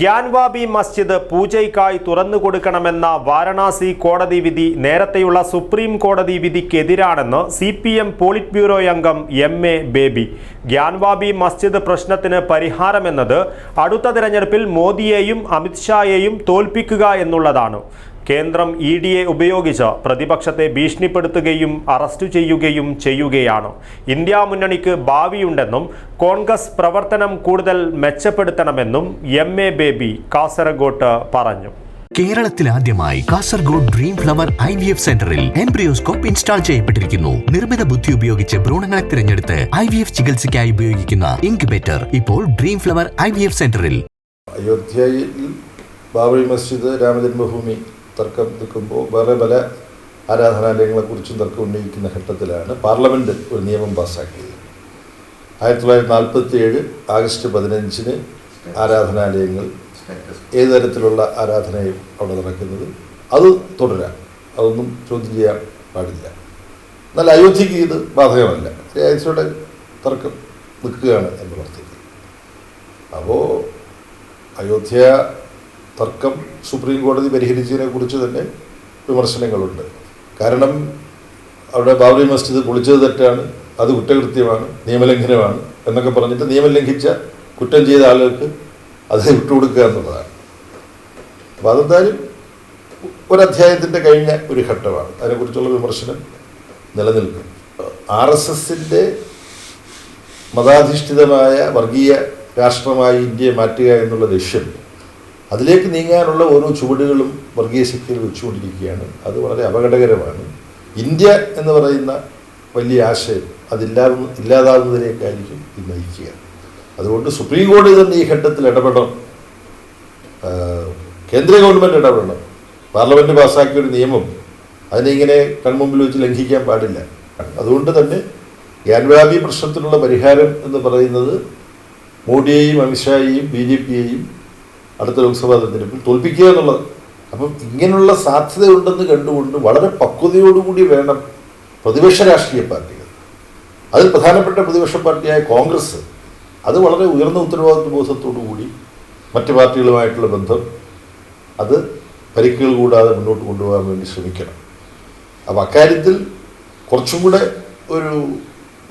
ഗ്യാൻവാബി മസ്ജിദ് പൂജയ്ക്കായി തുറന്നു കൊടുക്കണമെന്ന വാരണാസി കോടതി വിധി നേരത്തെയുള്ള സുപ്രീം കോടതി വിധിക്കെതിരാണെന്ന് C P M polit bureau അംഗം എം എ ബേബി. ഗ്യാൻവാബി മസ്ജിദ് പ്രശ്നത്തിന് പരിഹാരമെന്നത് അടുത്ത തിരഞ്ഞെടുപ്പിൽ മോദിയെയും അമിത്ഷായെയും തോൽപ്പിക്കുക എന്നുള്ളതാണ്. കേന്ദ്രം ഇ ഡിയെ ഉപയോഗിച്ച് പ്രതിപക്ഷത്തെ ഭീഷണിപ്പെടുത്തുകയും അറസ്റ്റ് ചെയ്യുകയും ചെയ്യുകയാണ്. ഇന്ത്യ മുന്നണിക്ക് ഭാവിയുണ്ടെന്നും കോൺഗ്രസ് പ്രവർത്തനം കൂടുതൽ മെച്ചപ്പെടുത്തണമെന്നും എം എ ബേബി കാസർഗോട്ട് പറഞ്ഞു. കേരളത്തിൽ ആദ്യമായി Kasaragod dream flower I V F സെന്ററിൽ എംബ്രിയോസ്കോപ്പ് ഇൻസ്റ്റാൾ ചെയ്യപ്പെട്ടിരിക്കുന്നു. നിർമ്മിത ബുദ്ധി ഉപയോഗിച്ച് ഭ്രൂണങ്ങളെ തിരഞ്ഞെടുത്ത് ഐ വി എഫ് ചികിത്സയ്ക്കായി ഉപയോഗിക്കുന്ന ഇൻക്യുബേറ്റർ ഇപ്പോൾ dream flower I V F സെന്ററിൽ. അയോധ്യയിൽ ബാബറി മസ്ജിദ് രാമജന്മഭൂമി തർക്കം നിൽക്കുമ്പോൾ വേറെ പല ആരാധനാലയങ്ങളെക്കുറിച്ചും തർക്കം ഉന്നയിക്കുന്ന ഘട്ടത്തിലാണ് പാർലമെന്റ് ഒരു നിയമം പാസ്സാക്കിയത്. ആയിരത്തി തൊള്ളായിരത്തി നാൽപ്പത്തി ഏഴ് ആഗസ്റ്റ് പതിനഞ്ചിന് ആരാധനാലയങ്ങൾ ഏത് തരത്തിലുള്ള ആരാധനയും അവിടെ നടക്കുന്നത്? അത് തുടരാം. അതൊന്നും ചോദ്യം ചെയ്യാൻ പാടില്ല. എന്നാൽ അയോധ്യയ്ക്ക് ഇത് ബാധകമല്ല. രാജ്യത്തോടെ തർക്കം നിൽക്കുകയാണ് എന്ന് പറഞ്ഞത് അപ്പോൾ അയോധ്യ തർക്കം സുപ്രീം കോടതി പരിഹരിച്ചതിനെ കുറിച്ച് തന്നെ വിമർശനങ്ങളുണ്ട്. കാരണം അവിടെ ബാബറി മസ്ജിദ് പൊളിച്ചത് തെറ്റാണ് അത് കുറ്റകൃത്യമാണ് നിയമലംഘനമാണ് എന്നൊക്കെ പറഞ്ഞിട്ട് നിയമം ലംഘിച്ച കുറ്റം ചെയ്ത ആളുകൾക്ക് അത് വിട്ടുകൊടുക്കുക എന്നുള്ളതാണ്. അപ്പോൾ അതെന്തായാലും ഒരധ്യായത്തിന്റെ കഴിഞ്ഞ ഒരു ഘട്ടമാണ്. അതിനെക്കുറിച്ചുള്ള വിമർശനം നിലനിൽക്കും. ആർ എസ് എസിന്റെ മതാധിഷ്ഠിതമായ വർഗീയ രാഷ്ട്രമായി ഇന്ത്യയെ മാറ്റുക എന്നുള്ള ലക്ഷ്യം അതിലേക്ക് നീങ്ങാനുള്ള ഓരോ ചുവടുകളും വർഗീയ ശക്തികൾ വെച്ചുകൊണ്ടിരിക്കുകയാണ്. അത് വളരെ അപകടകരമാണ്. ഇന്ത്യ എന്ന് പറയുന്ന വലിയ ആശയം അതില്ലാതെ ഇല്ലാതാകുന്നതിലേക്കായിരിക്കും ഇത് നയിക്കുക. അതുകൊണ്ട് സുപ്രീം കോടതി തന്നെ ഈ ഘട്ടത്തിൽ ഇടപെടണം. കേന്ദ്ര ഗവൺമെന്റ് ഇടപെടണം. പാർലമെന്റ് പാസ്സാക്കിയ ഒരു നിയമം അതിനെ കൺമുമ്പിൽ വെച്ച് ലംഘിക്കാൻ പാടില്ല. അതുകൊണ്ട് തന്നെ ഗ്യാൻവ്യാപി പ്രശ്നത്തിനുള്ള പരിഹാരം എന്ന് പറയുന്നത് മോഡിയെയും അമിത്ഷായെയും ബി ജെ പിയെയും അടുത്ത ലോക്സഭാ തെരഞ്ഞെടുപ്പിൽ തോൽപ്പിക്കുക എന്നുള്ളത്. അപ്പം ഇങ്ങനെയുള്ള സാധ്യതയുണ്ടെന്ന് കണ്ടുകൊണ്ട് വളരെ പക്വതയോടുകൂടി വേണം പ്രതിപക്ഷ രാഷ്ട്രീയ പാർട്ടികൾ. അതിൽ പ്രധാനപ്പെട്ട പ്രതിപക്ഷ പാർട്ടിയായ കോൺഗ്രസ്. അത് വളരെ ഉയർന്ന ഉത്തരവാദിത്വ ബോധത്തോടു കൂടി മറ്റ് പാർട്ടികളുമായിട്ടുള്ള ബന്ധം അത് പരിക്കുകൾ കൂടാതെ മുന്നോട്ട് കൊണ്ടുപോകാൻ വേണ്ടി ശ്രമിക്കണം. അപ്പം അക്കാര്യത്തിൽ കുറച്ചും കൂടെ ഒരു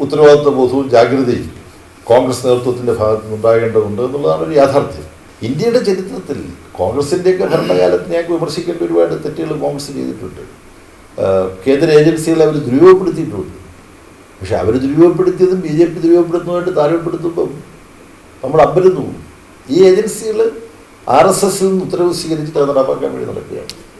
ഉത്തരവാദിത്വ ബോധവും ജാഗ്രതയും കോൺഗ്രസ് നേതൃത്വത്തിന്റെ ഭാഗത്ത് എന്നുള്ളതാണ് ഒരു യാഥാർത്ഥ്യം. ഇന്ത്യയുടെ ചരിത്രത്തിൽ കോൺഗ്രസിന്റെയൊക്കെ ഭരണകാലത്ത് ഞങ്ങൾക്ക് വിമർശിക്കേണ്ട ഒരുപാട് തെറ്റുകൾ കോൺഗ്രസ് ചെയ്തിട്ടുണ്ട്. കേന്ദ്ര ഏജൻസികളെ അവർ ദുരുപയോഗപ്പെടുത്തിയിട്ടുണ്ട്. പക്ഷെ അവർ ദുരുപയോഗപ്പെടുത്തിയതും ബി ജെ പി ദുരുപയോഗപ്പെടുത്തുന്നതായിട്ട് താരപ്പെടുത്തുമ്പം നമ്മൾ അമ്പരുന്നു ഈ ഏജൻസികൾ ആർ എസ് എസിൽ നിന്ന് ഉത്തരവ് സ്വീകരിച്ചിട്ട് അത് നടപ്പാക്കാൻ വേണ്ടി നടക്കുകയാണ്.